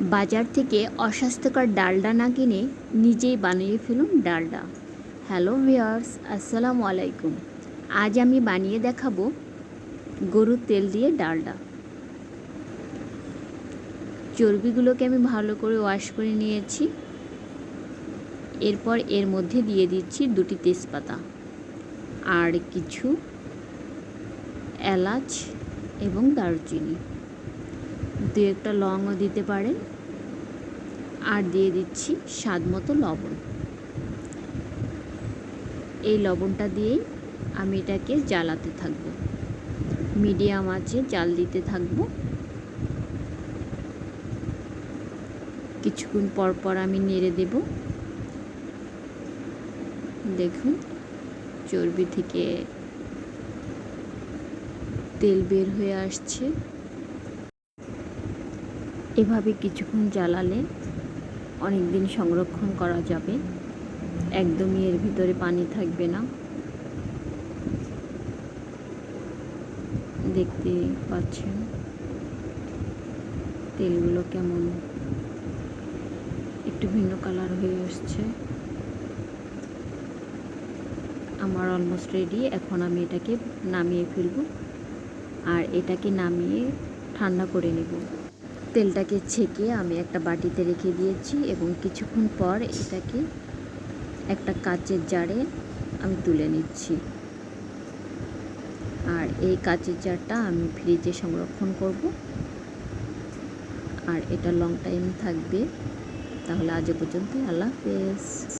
বাজার থেকে অস্বাস্থ্যকর ডালডা না কিনে নিজেই বানিয়ে ফেলুন ডালডা। হ্যালো ভিয়ার্স আসসালামু আলাইকুম। আজ আমি বানিয়ে দেখাবো গরুর তেল দিয়ে ডালডা। চর্বিগুলোকে আমি ভালো করে ওয়াশ করে নিয়েছি। এরপর এর মধ্যে দিয়ে দিচ্ছি দুটি তেজপাতা আর কিছু এলাচ এবং দারুচিনি। দু একটা লংও দিতে পারেন। আর দিয়ে দিচ্ছি স্বাদ মতো লবণ। এই লবণটা দিয়েই আমি এটাকে জ্বালাতে থাকব। মিডিয়াম আঁচে জাল দিতে থাকব। কিছুক্ষণ পর পর আমি নেড়ে দেব। দেখুন, চর্বি থেকে তেল বের হয়ে আসছে। এভাবে কিছুক্ষণ জ্বালালে অনেক দিন সংরক্ষণ করা যাবে। একদমই এর ভিতরে পানি থাকবে না। দেখতে পাচ্ছেন তেলগুলো কেমন? একটু ভিন্ন কালার হয়ে আসছে। আমার অলমোস্ট রেডি এখন আমি এটাকে নামিয়ে ফেলব। আর এটাকে নামিয়ে ঠান্ডা করে নেব। তেলটাকে ছেঁকে আমি একটা বাটিতে রেখে দিয়েছি এবং কিছুক্ষণ পর এটাকে একটা কাচের জারে আমি তুলে নিচ্ছি। আর এই কাচের জারটা আমি ফ্রিজে সংরক্ষণ করব। আর এটা লং টাইম থাকবে। তাহলে আজ পর্যন্ত আল্লাহ হাফেজ।